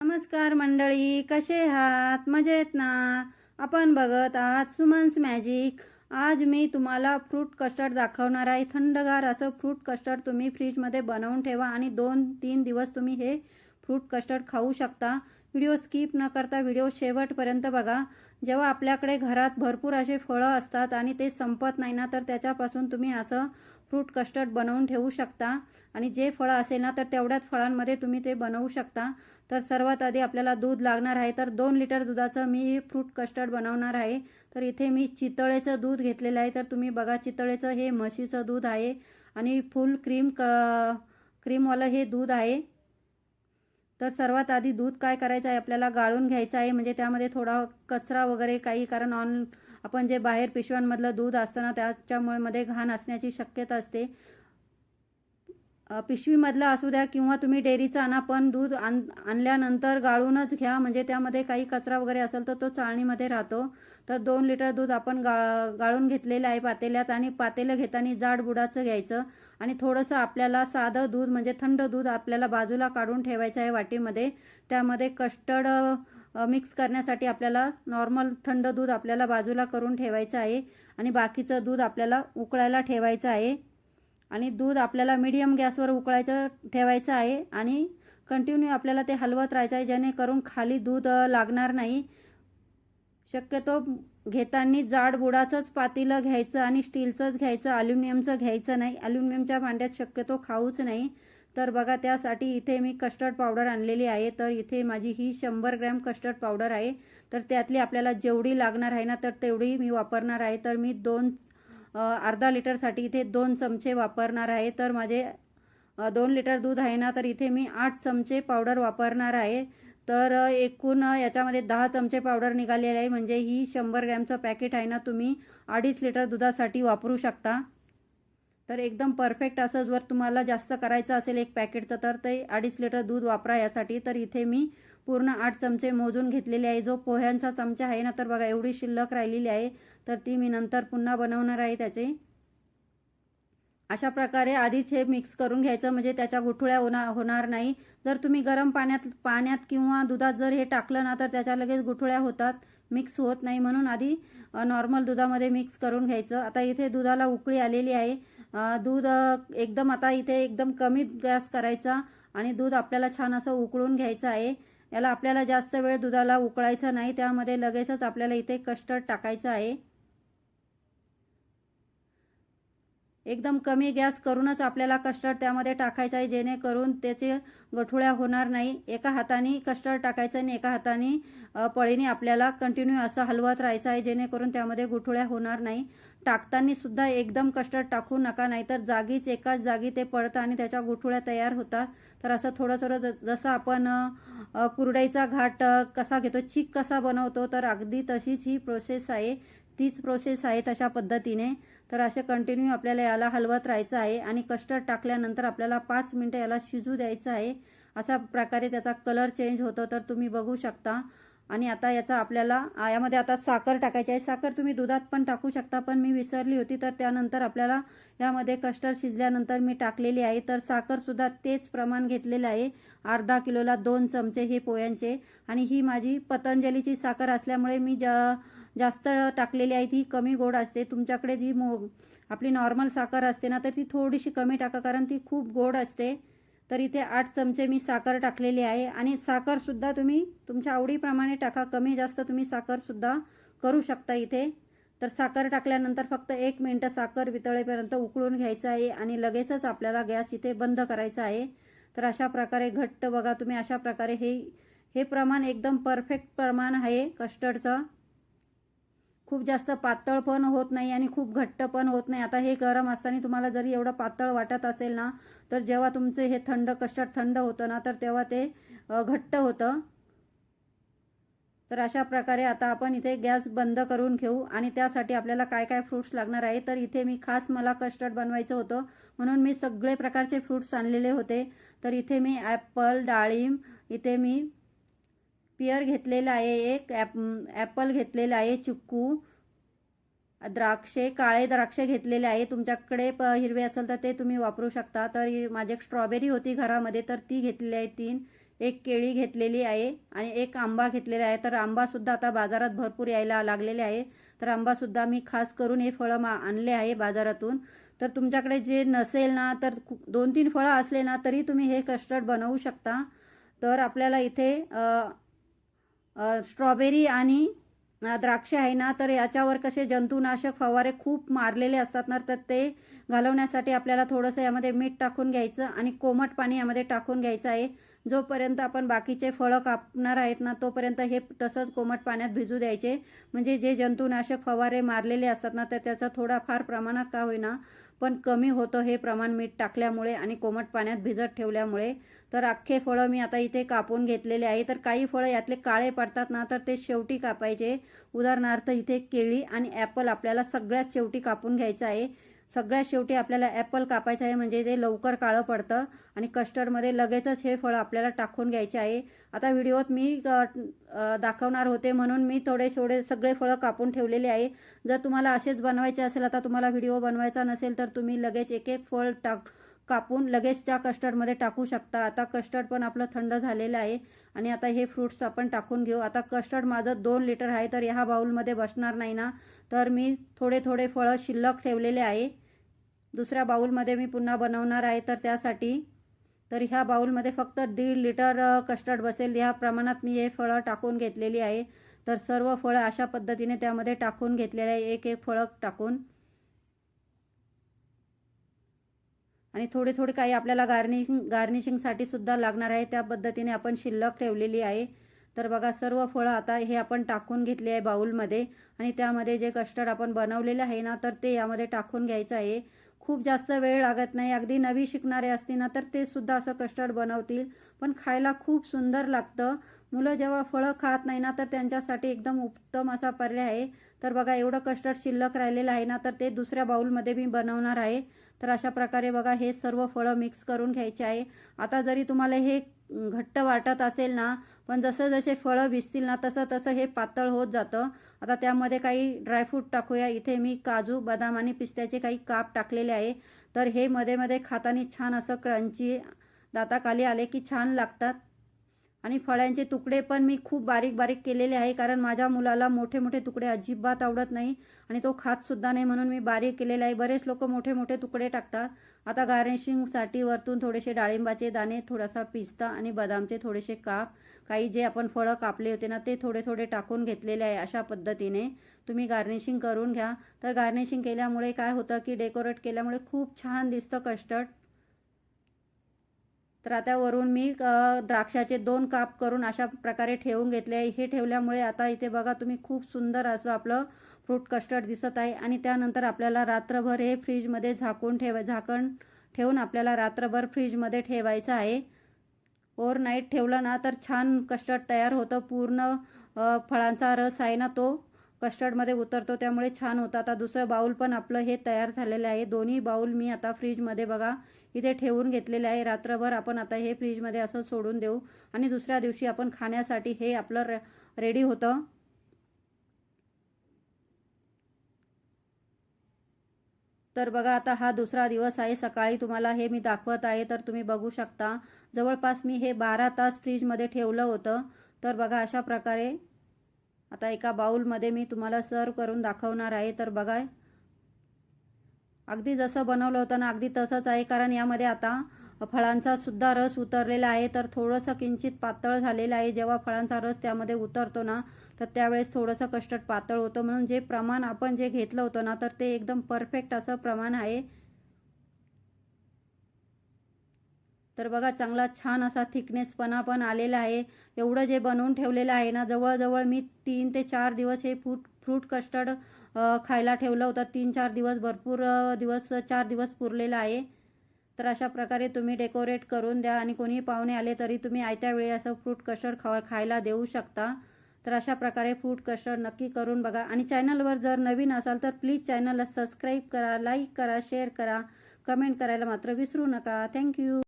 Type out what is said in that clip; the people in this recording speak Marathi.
नमस्कार मंडळी कसे आहात? मजेत ना? आपण बघत आहात सुमन्स मॅजिक. आज मी तुम्हाला फ्रूट कस्टर्ड दाखवणार आहे. थंडगार असं फ्रूट कस्टर्ड तुम्ही फ्रीजमध्ये बनवून ठेवा आणि दोन तीन दिवस तुम्ही हे फ्रूट कस्टर्ड खाऊ शकता. व्हिडिओ स्किप न करता व्हिडिओ शेवटपर्यंत बघा. जेव्हा आपल्याकडे घरात भरपूर असे फळं असतात आणि ते संपत नाही ना तर त्याच्यापासून तुम्ही असं फ्रूट कस्टर्ड बनवून ठेवू शकता. आणि जे फळं असेल ना तर तेवढ्याच फळांमध्ये तुम्ही ते बनवू शकता. तर सर्वात आधी आपल्याला दूध लागणार आहे तर दोन लिटर दुधाचं मी फ्रूट कस्टर्ड बनवणार आहे. तर इथे मी चितळेचं दूध घेतलेलं आहे तर तुम्ही बघा चितळेचं हे म्हशीचं दूध आहे. आणि फुल क्रीम क क्रीमवालं हे दूध आहे. तर सर्वात आधी दूध काय करायचं आहे? आपल्याला गाळून घ्यायचं आहे. म्हणजे त्यामध्ये थोडा कचरा वगैरे काही कारण ऑन आपण जे बाहेर पिशव्यांमधलं दूध असतं ना त्याच्यामुळे मध्ये घाण असण्याची शक्यता असते. पिशवीमधला असू द्या किंवा तुम्ही डेअरीचा आणा पण दूध आण आणल्यानंतर गाळूनच घ्या. म्हणजे त्यामध्ये काही कचरा वगैरे असेल तर तो चाळणीमध्ये राहतो. तर दोन लिटर दूध आपण गा गाळून घेतलेलं आहे पातेल्यात आणि पातेलं घेताना जाड बुडाचं घ्यायचं. आणि थोडंसं आपल्याला साधं दूध म्हणजे थंड दूध आपल्याला बाजूला काढून ठेवायचं आहे वाटीमध्ये. त्यामध्ये कस्टर्ड मिक्स करण्यासाठी आपल्याला नॉर्मल थंड दूध आपल्याला बाजूला करून ठेवायचं आहे. आणि बाकीचं दूध आपल्याला उकळायला ठेवायचं आहे. आणि दूध आपल्याला मीडियम गॅसवर उकळायचं ठेवायचं आहे आणि कंटिन्यू आपल्याला ते हलवत राहायचं आहे जेणेकरून खाली दूध लागणार नाही. शक्यतो घेताना जाड बुडाचंच पातीलं घ्यायचं आणि स्टीलचंच घ्यायचं अल्युमिनियमचं घ्यायचं नाही. अल्युमिनियमच्या भांड्यात शक्यतो खाऊच नाही. तर बघा त्यासाठी इथे मी कस्टर्ड पावडर आणलेली आहे. तर इथे माझी ही शंभर ग्रॅम कस्टर्ड पावडर आहे. तर त्यातली आपल्याला जेवढी लागणार आहे ना तर तेवढी मी वापरणार आहे. तर मी दोन अर्धा लिटरसाठी इथे दोन चमचे वापरणार आहे. तर माझे दोन लिटर दूध आहे ना तर इथे मी आठ चमचे पावडर वापरणार आहे. तर एकूण याच्यामध्ये दहा चमचे पावडर निघालेले आहे. म्हणजे ही शंभर ग्रॅमचं पॅकेट आहे ना तुम्ही अडीच लिटर दुधासाठी वापरू शकता. तर एकदम परफेक्ट असं जर तुम्हाला जास्त करायचं असेल एक पॅकेटचं तर ते अडीच लिटर दूध वापरा यासाठी. तर इथे मी पूर्ण आठ चमचे मोजून घेतलेले आहे. जो पोह्यांचा चमचा आहे ना तर बघा एवढी शिल्लक राहिलेली आहे. तर ती मी नंतर पुन्हा बनवणार आहे त्याचे. अशा प्रकारे आधीच हे मिक्स करून घ्यायचं म्हणजे त्याच्या गुठळ्या होणार होणार नाही. जर तुम्ही गरम पाण्यात पाण्यात किंवा दुधात जर हे टाकलं ना तर त्याच्या लगेच गुठळ्या होतात मिक्स होत नाही. म्हणून आधी नॉर्मल दुधामध्ये मिक्स करून घ्यायचं. आता इथे दुधाला उकळी आलेली आहे. दूध एकदम आता इथे एकदम कमी गॅस करायचा आणि दूध आपल्याला छान असं उकळून घ्यायचं आहे. याला आपल्याला जास्त वेळ दुधाला उकळायचा नाही. त्यामध्ये लगेचच आपल्याला इथे कस्टर्ड टाकायचं आहे. एकदम कमी गॅस करूनच आपल्याला कस्टर्ड त्यामध्ये टाकायचं आहे जेणेकरून त्याचे गठुळ्या होणार नाही. एका हाताने कस्टर्ड टाकायचं आणि एका हाताने पळीने आपल्याला कंटिन्यू असं हलवत राहायचं आहे जेणेकरून त्यामध्ये गुठुळ्या होणार नाही. टाकताना सुद्धा एकदम कस्टर्ड टाकू नका नाहीतर जागीच एकाच जागी ते पडतं आणि त्याच्या गुठुळ्या तयार होतात. तर असं थोडं थोडं ज जसं आपण कुरडईचा घाट कसा घेतो चीक कसा बनवतो तर अगदी तशीच ही प्रोसेस आहे. तीच प्रोसेस आहे तशा पद्धतीने. तर असे कंटिन्यू आपल्याला याला हलवत राहायचं आहे आणि कस्टर्ड टाकल्यानंतर आपल्याला पाच मिनटं याला शिजू द्यायचं आहे. अशा प्रकारे त्याचा कलर चेंज होतो तर तुम्ही बघू शकता. आणि आता याचा आपल्याला यामध्ये आता साखर टाकायची आहे. साखर तुम्ही दुधात पण टाकू शकता पण मी विसरली होती. तर त्यानंतर आपल्याला यामध्ये कस्टर्ड शिजल्यानंतर मी टाकलेली आहे. तर साखरसुद्धा तेच प्रमाण घेतलेलं आहे. अर्धा किलोला दोन चमचे हे पोह्यांचे. आणि ही माझी पतंजलीची साखर असल्यामुळे मी ज जास्त टाकलेली आहे ती कमी गोड असते. तुमच्याकडे जी मो आपली नॉर्मल साखर असते ना तर ती थोडीशी कमी टाका कारण ती खूप गोड असते. तर इथे आठ चमचे मी साखर टाकलेली आहे. आणि साखरसुद्धा तुम्ही तुमच्या आवडीप्रमाणे टाका. कमी जास्त तुम्ही साखरसुद्धा करू शकता इथे. तर साखर टाकल्यानंतर फक्त एक मिनटं साखर वितळेपर्यंत उकळून घ्यायचं आहे आणि लगेचच आपल्याला गॅस इथे बंद करायचा आहे. तर अशा प्रकारे घट्ट बघा तुम्ही अशा प्रकारे हे हे प्रमाण एकदम परफेक्ट प्रमाण आहे कस्टर्डचं खूप जास्त पातळ पण होत नाही आणि खूप घट्ट पण होत नाही. आता हे गरम असताना तुम्हाला जरी एवढं पातळ वाटत असेल ना तर जेव्हा तुमचे हे थंड कस्टर्ड थंड होतं ना तर तेव्हा ते घट्ट होतं. तर अशा प्रकारे आता आपण इथे गॅस बंद करून घेऊ आणि त्यासाठी आपल्याला काय काय फ्रूट्स लागणार आहे तर इथे मी खास मला कस्टर्ड बनवायचं होतं. म्हणून मी सगळे प्रकारचे फ्रूट्स आणलेले होते. तर इथे मी ॲपल डाळिंब इथे मी पियर घेतलेला आहे एक ॲप ॲपल घेतलेला आहे चिक्कू. द्राक्षे काळे द्राक्षे घेतलेले आहे. तुमच्याकडे प हिरवे असेल तर ते तुम्ही वापरू शकता. तर माझी एक स्ट्रॉबेरी होती घरामध्ये तर ती घेतलेली आहे तीन. एक केळी घेतलेली आहे आणि एक आंबा घेतलेला आहे. तर आंबासुद्धा आता बाजारात भरपूर यायला लागलेले आहे. तर आंबासुद्धा मी खास करून हे फळं मा आणले आहे बाजारातून. तर तुमच्याकडे जे नसेल ना तर दोन तीन फळं असले ना तरी तुम्ही हे कस्टर्ड बनवू शकता. तर आपल्याला इथे स्ट्रॉबेरी आणि द्राक्ष आहे ना तर याच्यावर कसे जंतुनाशक फवारे खूप मारलेले असतात ना तर ते घालवण्यासाठी आपल्याला थोडंसं यामध्ये मीठ टाकून घ्यायचं आणि कोमट पाणी यामध्ये टाकून घ्यायचं आहे. जोपर्यंत आपण बाकीचे फळं कापणार आहेत ना तोपर्यंत हे तसंच कोमट पाण्यात भिजू द्यायचे. म्हणजे जे जंतुनाशक फवारे मारलेले असतात ना तर त्याचा थोडाफार प्रमाणात का होईना पण कमी होतं हे प्रमाण मीठ टाकल्यामुळे आणि कोमट पाण्यात भिजत ठेवल्यामुळे. तर अख्खे फळं मी आता इथे कापून घेतलेले आहे. तर काही फळं यातले काळे पडतात ना तर ते शेवटी कापायचे. उदाहरणार्थ इथे केळी आणि ॲपल आपल्याला सगळ्यात शेवटी कापून घ्यायचं आहे. सगळ्यात शेवटी आपल्याला ॲपल कापायचं आहे म्हणजे ते लवकर काळं पडतं आणि कस्टर्डमध्ये लगेचच हे फळं आपल्याला टाकून घ्यायचे आहे. आता व्हिडिओत मी दाखवणार होते म्हणून मी थोडे थोडे सगळे फळं कापून ठेवलेले आहे. जर तुम्हाला असेच बनवायचे असेल आता तुम्हाला व्हिडिओ बनवायचा नसेल तर तुम्ही लगेच एक एक फळ टाक कापून लगेच त्या कस्टर्डमध्ये टाकू शकता. आता कस्टर्ड पण आपलं थंड झालेलं आहे आणि आता हे फ्रूट्स आपण टाकून घेऊ. आता कस्टर्ड माझं दोन लिटर आहे तर ह्या बाउलमध्ये बसणार नाही ना. तर मी थोडे थोडे फळं शिल्लक ठेवलेले आहे. दुसऱ्या बाउलमध्ये मी पुन्हा बनवणार आहे तर त्यासाठी. तर ह्या बाउलमध्ये फक्त दीड लिटर कस्टर्ड बसेल. ह्या प्रमाणात मी हे फळं टाकून घेतलेली आहे. तर सर्व फळं अशा पद्धतीने त्यामध्ये टाकून घेतलेले आहे. एक एक फळं टाकून. आणि थोडे थोडे काही आपल्याला गार्निशिंग गार्निशिंगसाठी सुद्धा लागणार आहे. त्या पद्धतीने आपण शिल्लक ठेवलेली आहे. तर बघा सर्व फळं आता हे आपण टाकून घेतले आहे बाउलमध्ये. आणि त्यामध्ये जे कस्टर्ड आपण बनवलेले आहे ना तर ते यामध्ये टाकून घ्यायचं आहे. खूप जास्त वेळ लागत नाही. अगदी नवी शिकणारे असतील ना तर ते सुद्धा असं कस्टर्ड बनवतील. पण खायला खूप सुंदर लागतं. मुलं जेव्हा फळं खात नाही ना तर त्यांच्यासाठी एकदम उत्तम असा पर्याय आहे. तर बघा एवढं कस्टर्ड शिल्लक राहिलेलं आहे ना तर ते दुसऱ्या बाउलमध्ये मी बनवणार आहे. तर अशा प्रकारे बघा हे सर्व फळं मिक्स करून घ्यायचे आहे. आता जरी तुम्हाला हे घट्ट वाटत असेल ना पण जसं जसे फळं भिजतील ना तसं तसं हे पातळ होत जातं. आता त्यामध्ये काही ड्रायफ्रूट टाकूया. इथे मी काजू बदाम आणि पिस्त्याचे काही काप टाकलेले आहे. तर हे मध्ये मध्ये खाताना छान असं क्रंची दाताखाली आले की छान लागतात. आणि फळ्यांचे तुकडे पण मी खूप बारीक बारीक केलेले आहे कारण माझ्या मुलाला मोठे मोठे तुकडे अजिबात आवडत नाही आणि तो खात सुद्धा नाही म्हणून मी बारीक केलेले आहे. बरेच लोक मोठे मोठे तुकडे टाकतात. आता गार्निशिंगसाठी वरतून थोडेसे डाळिंबाचे दाणे थोडासा पिस्ता आणि बदामचे थोडेसे काप. काही जे आपण फळं कापले होते ना ते थोडे थोडे टाकून घेतलेले आहे अशा पद्धतीने. तुम्ही गार्निशिंग करून घ्या. तर गार्निशिंग केल्यामुळे काय होतं की डेकोरेट केल्यामुळे खूप छान दिसतं कस्टर्ड. तर आता वरून मी द्राक्षाचे दोन काप करून अशा प्रकारे ठेवून घेतले आहे. हे ठेवल्यामुळे आता इथे बघा तुम्ही खूप सुंदर असं आपलं फ्रूट कस्टर्ड दिसत आहे. आणि त्यानंतर आपल्याला रात्रभर हे फ्रीजमध्ये झाकून ठेवा झाकण ठेवून आपल्याला रात्रभर फ्रीजमध्ये ठेवायचं आहे. ओव्हरनाईट ठेवलं ना तर छान कस्टर्ड तयार होतं. पूर्ण फळांचा रस आहे ना तो कस्टर्डमध्ये उतरतो. त्यामुळे छान होतं. आता दुसरं बाऊल पण आपलं हे तयार झालेलं आहे. दोन्ही बाऊल मी आता फ्रीजमध्ये बघा इथे ठेवून घेतलेले आहे. रात्रभर आपण आता हे फ्रीजमध्ये असं सोडून देऊ. आणि दुसऱ्या दिवशी आपण खाण्यासाठी हे आपलं रे रेडी होतं. तर बघा आता हा दुसरा दिवस आहे. सकाळी तुम्हाला हे मी दाखवत आहे तर तुम्ही बघू शकता. जवळपास मी हे बारा तास फ्रीजमध्ये ठेवलं होतं. तर बघा अशा प्रकारे आता एका बाऊलमध्ये मी तुम्हाला सर्व करून दाखवणार आहे. तर बघा अगदी जसं बनवलं होतं ना अगदी तसंच आहे. कारण यामध्ये आता फळांचा सुद्धा रस उतरलेला आहे. तर थोडंसं किंचित पातळ झालेलं आहे. जेव्हा फळांचा रस त्यामध्ये उतरतो ना तर त्यावेळेस थोडंसं कस्टर्ड पातळ होतं. म्हणून जे प्रमाण आपण जे घेतलं होतं ना तर ते एकदम परफेक्ट असं प्रमाण आहे. तर बघा चांगला छान असा थिकनेसपणा पण आलेला आहे. एवढं जे बनवून ठेवलेलं आहे ना जवळजवळ मी तीन ते चार दिवस हे फ्रूट फ्रूट कस्टर्ड खायला ठेवलं होतं. तीन चार दिवस भरपूर दिवस चार दिवस पुरलेलं आहे. तर अशा प्रकारे तुम्ही डेकोरेट करून द्या आणि कोणी पाहुणे आले तरी तुम्ही आयत्या वेळी असं फ्रूट कस्टर्ड खा खायला देऊ शकता. तर अशा प्रकारे फ्रूट कस्टर्ड नक्की करून बघा. आणि चॅनलवर जर नवीन असाल तर प्लीज चॅनलला सबस्क्राईब करा लाईक करा शेअर करा. कमेंट करायला मात्र विसरू नका. थँक्यू